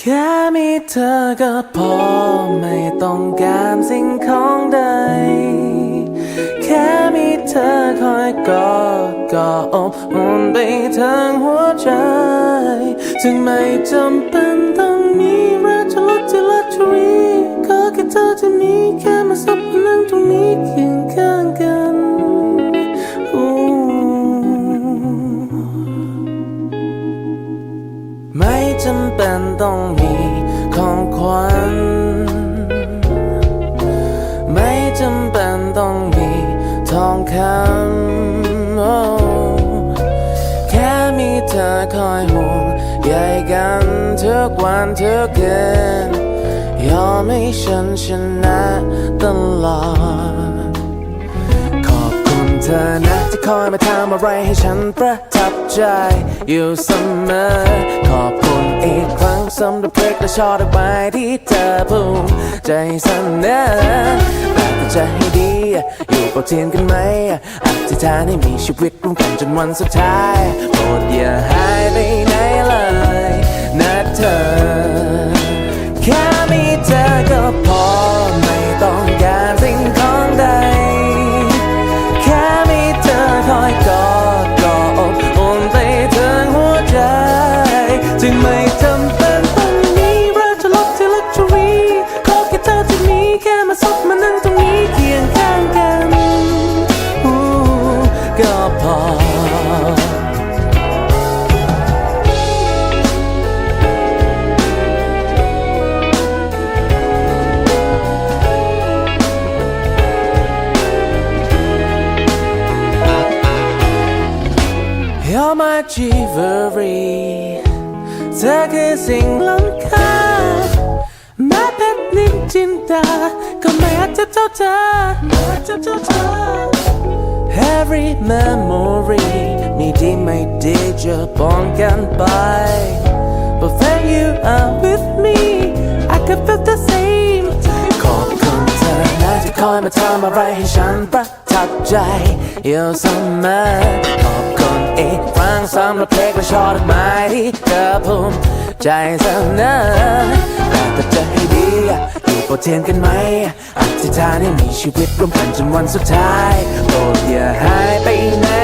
แค่มีเธอก็พอไม่ต้องการสิ่งของใด แค่มีเธอคอยกอดก็อบอุ่นไปทั้งหัวใจจึงไม่จำเป็นต้องมีราชรถจะลัชรีขอแค่เธอจะมีแค่มาสับมานั่งตรงนี้เคีย จำเป็นต้องมีของขวัญ ไม่จำเป็นต้องมีทองคำโอ้แค่มีเธอคอยห่วงใยกันทุกวันทุกคืนยอมให้ฉันชนะตลอด ขอบคุณเธอนะที่คอยมาทำอะไรให้ฉันประทับใจอยู่เสมอขอบ อีกครั้งสำหรับเพลงและชอดอกไม้ที่เธอภูมิใจเสนอแต่ก็จะให้ดี อยู่เป่าเทียนกันไหมอธิษฐานให้มีชีวิตร่วมกันจนวันสุดท้ายโปรดอย่าหายไปไหนเลยนะเธอ You're my jewelry เธอคือสิ่งล้ำค่าแม้เพชรนินจินดาก็ไม่อาจจะเท่าเธอไม่อาจจะเท่าเธอ Every memory มีดีไม่ดีจะป้องกันไป But when you are with me I can feel the same ขอบคุณเธอนะที่คอยมาทำอะไรให้ฉันประทับใจอยู่เสมอขอบคุณอีกครั้งสำหรับเพลงและชอดอกไม้ที่เธอภูมิใจเสนอแต่ก็จะให้ดีอยู่ โปรดเทียนกันไหมอธิษฐานให้มีชีวิตร่วมกันจนวันสุดท้ายโปรดอย่าหายไปไหน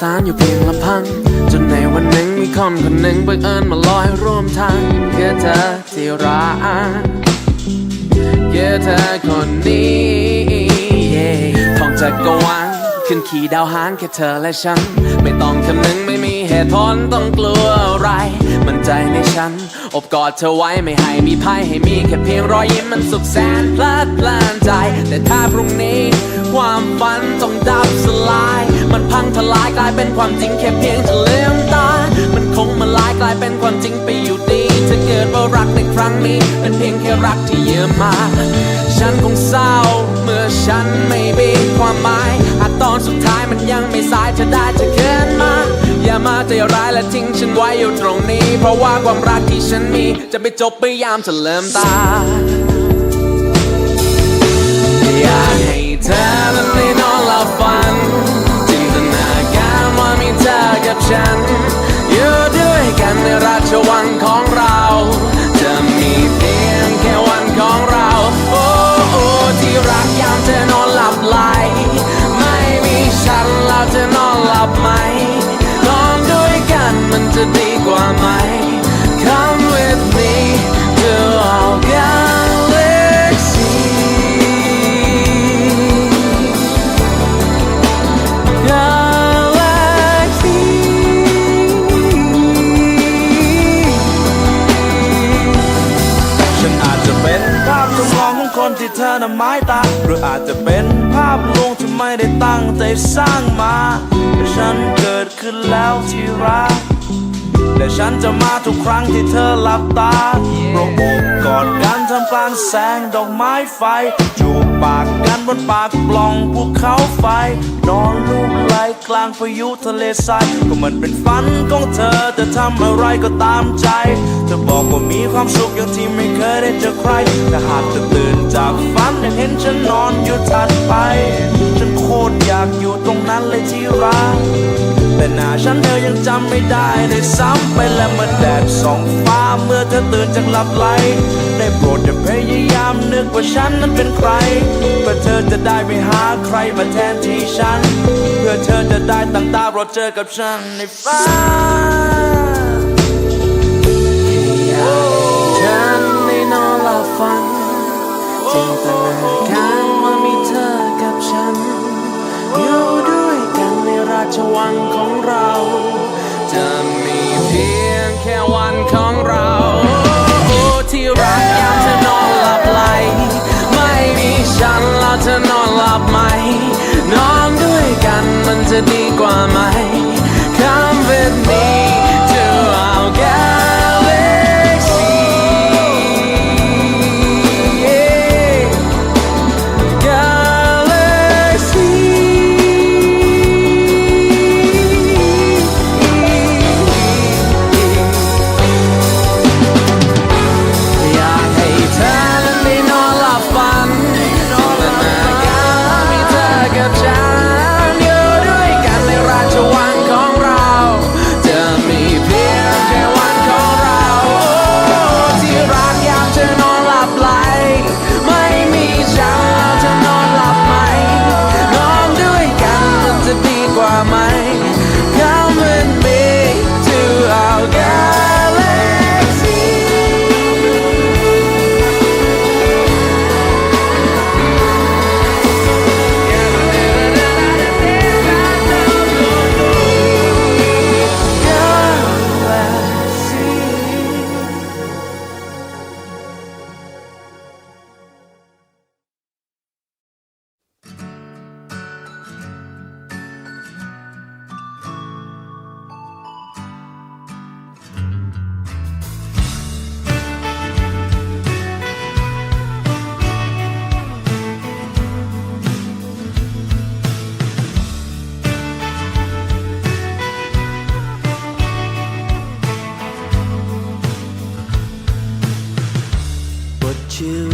สารอยู่เพียงลำพัง จนในวันหนึ่งมีคนคนหนึ่งบังเอิญมาลอยร่วมทางคือเธอที่รักคือเธอคนนี้ท้องจักรวาง ขึ้นขี่ดาวหางแค่เธอและฉัน ไม่ต้องคำนึงไม่มีเหตุผลต้องกลัวอะไร มันใจในฉัน อบกอดเธอไว้ไม่ให้มีภัยให้มีแค่เพียงรอยยิ้มมันสุขแสนเพลิดเพลินใจ แต่ถ้าพรุ่งนี้ ความฝันต้องดับสลาย มันพังทลายกลายเป็นความจริงแค่เพียงเธอเลืมตา มันคงมาลายกลายเป็นความจริงไปอยู่ดีถ้าเกิดว่ารักในครั้งนี้เป็นเพียงแค่รักที่ยืมมา ฉันคงหมายหากตอน สายจะได้จะเขินมา อย่ามาใจร้ายและทิ้งฉันไว้อยู่ตรงนี้ เพราะว่าความรักที่ฉันมี จะไปจบไปยามเธอเริ่มตา อยากให้เธอนั้นได้นอนหลับฝัน จินตนาการว่ามีเธอกับฉัน อยู่ด้วยกันในราชวังของ ไหมนอนด้วยกันมันจะดีกว่าไหม Come with me to our galaxy Galaxy ฉันอาจจะเป็นภาพจำลองของคนที่เธอน่ะหมายตาหรืออาจจะเป็นภาพลวงที่ไม่ได้ตั้งใจสร้างมา แต่ฉันเกิดขึ้นแล้วที่รัก แต่ฉันจะมาทุกครั้งที่เธอหลับตาเราโอบกอดกันทำกลางแสงดอกไม้ไฟจูบปากกันบนปากปล่องภูเขาไฟ นอนลูบไหลกลางพายุทะเลทรายก็มันเป็นฝันของเธอจะทำอะไรก็ตามใจ เธอบอกว่ามีความสุขอย่างที่ไม่เคยได้เจอใครแต่หากเธอตื่นจากฝันได้เห็นฉันนอนอยู่ถัดไป ฉันโคตรอยากอยู่ตรงนั้นเลยที่รัก แต่หน้าฉันเธอยังจำไม่ได้ได้ซ้ำไปและเมื่อแดดส่องฟ้าเมื่อเธอตื่นจากหลับไหลได้โปรดอย่าพยายามนึกว่าฉันนั้นเป็นใคร เพื่อเธอจะได้ไปหาใครมาแทนที่ฉัน เพื่อเธอจะได้ตั้งตารอเจอกับฉันในฝัน ชวังของเรา จะมีเพียงแค่วันของเราโอ้ที่รักยามเธอนอนหลับไหล ไม่มีฉันแล้วเธอนอนหลับไหม นอนด้วยกันมันจะดีกว่าไหม you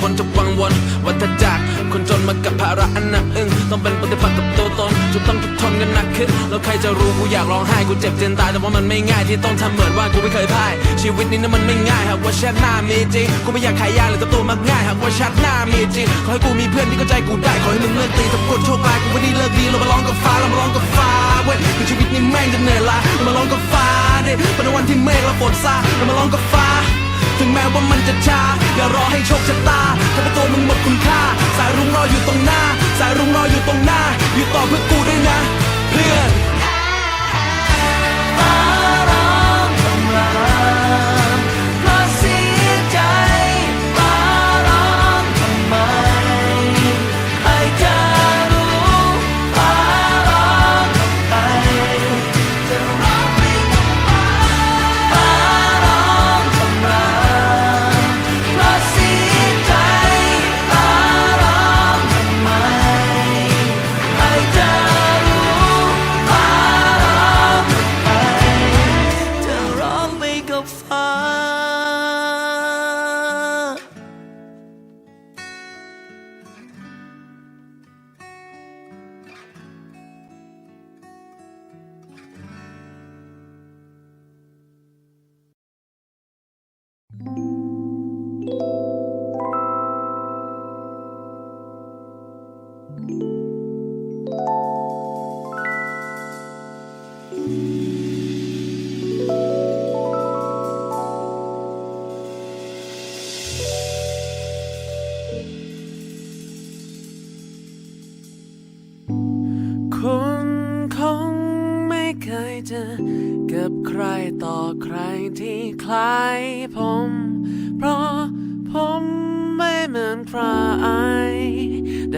พ้นจากวังวนวัฏจักรคนจนมากับภาระอันหนักอึ้งต้องเป็นปฏิปักษ์กับตัวตนจนต้องทุกทนกันหนักขึ้น แล้วใครจะรู้กูอยากร้องไห้กูเจ็บเจนตาย แต่ว่ามันไม่ง่ายที่ต้องทำเหมือนว่ากูไม่เคยพ่าย ชีวิตนี้นั้นมันไม่ง่ายหากว่าชาติหน้ามีจริงกูไม่อยากขายยาหรือตัวตัวมักง่ายหากว่าชาติหน้ามีจริงขอให้กูมีเพื่อนที่เข้าใจกูได้ขอให้มึงเลิกตีตะกดโชคร้ายกูวันนี้เลิกดีเรามาร้องกับฟ้าเรามาร้องกับฟ้าเว้ยคือชีวิตนี้แม่งจะเหนื่อยล้าเรามาร้องกับฟ้าดิเป็นวันที่เมฆและฝนซาเรามาร้องกับฟ้า แม้ว่ามันจะช้าอย่ารอให้โชคชะตาทำให้ตัวมึงหมดคุณค่า สายรุ้งรออยู่ตรงหน้า สายรุ้งรออยู่ตรงหน้า อยู่ต่อเพื่อกูด้วยนะ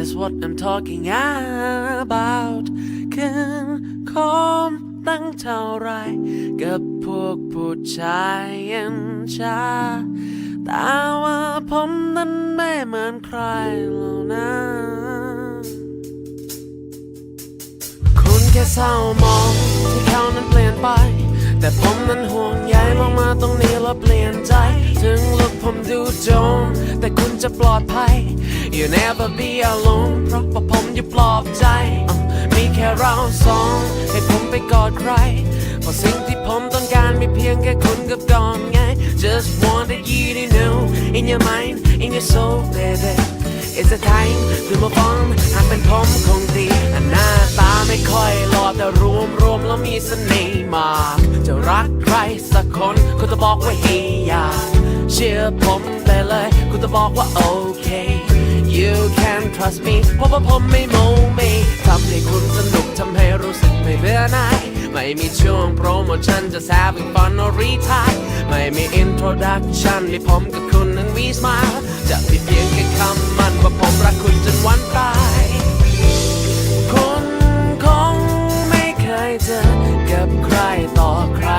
That's what I'm talking about คืนคมตั้งเท่าไร กับพวกผู้ชายยันชา แต่ว่าผมนั้นไม่เหมือนใครเหล่านั้นคุณแค่เศร้ามองที่เขานั้นเปลี่ยนไป แต่ผมนั้นห่วงใยมองมาตรงนี้แล้วเปลี่ยนใจ ถึงลุกผมดูโจม แต่คุณจะปลอดภัย You never be alone เพราะว่าผมอยู่ปลอบใจ มีแค่เราสอง ให้ผมไปกอดใครเพราะสิ่งที่ผมต้องการมีเพียงแค่คุณกับกอนไง Just wanted you to know in your mind in your soul baby It's a time to move on หากเป็นผมคงดีอันหน้าตาไม่ค่อยหล่อแต่รวมรวมแล้วมีเสน่ห์มาก จะรักใครสักคนคุณจะบอกว่าให้อยากเชื่อผมได้เลยคุณจะบอกว่าโอเค You can trust me เพราะว่าผมไม่โมเมทำให้คุณสนุกทำให้รู้สึกไม่เบื่อหน่ายไม่มีช่วงโปรโมชั่นจะ having fun or retire ไม่มี introduction มีผมกับคุณนั้น we smile จะมีเพียงแค่คำ ว่าผมรักคุณจนวันตาย คนคงไม่เคยเจอกับใครต่อใคร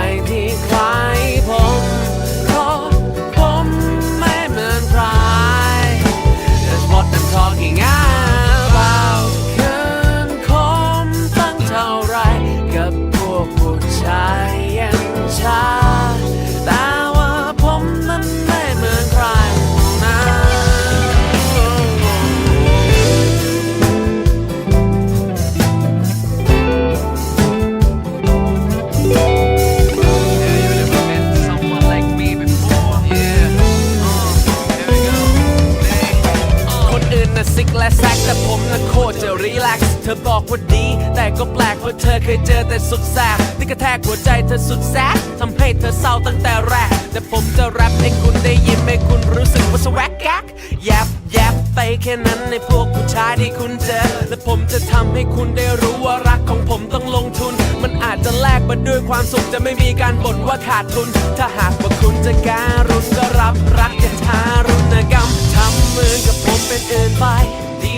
สุดแสบทำให้เธอเศร้าตั้งแต่แรก แต่ผมจะแรปให้คุณได้ยินให้คุณรู้สึกว่าสวักกักแยบแยบไปแค่นั้นในพวกผู้ชายที่คุณเจอ และผมจะทำให้คุณได้รู้ว่ารักของผมต้องลงทุน มันอาจจะแลกมาด้วยความสุขจะไม่มีการบ่นว่าขาดทุน ถ้าหากว่าคุณจะการุณก็รับรักอย่าทารุณกรรมทำมือกับผมเป็นอื่นไป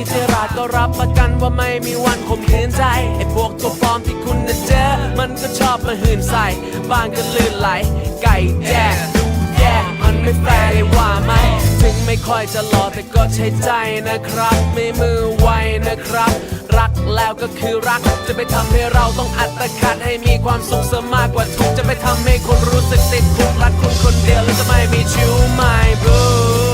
เจราดก็รับประกันว่าไม่มีวันข่มขืนใจไอ้พวกตัวปลอมที่คุณน่ะเจอ มันก็ชอบมาหื่นใส่บ้างก็ลื่นไหล ไก่แจ้ดูแย่มันไม่แฟร์เลยว่าไหมถึงไม่ค่อยจะหล่อแต่ก็ใช้ใจนะครับ ไม่มือไวนะครับ รักแล้วก็คือรัก จะไปทำให้เราต้องอัตคัดให้มีความสุขเสมากกว่าทุกจะไปทำให้คุณรู้สึกติดคุกรักคุณคนเดียวแล้วจะไม่มีชิวไม่บู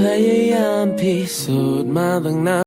พยายามพิสูจน์มาตั้งนาน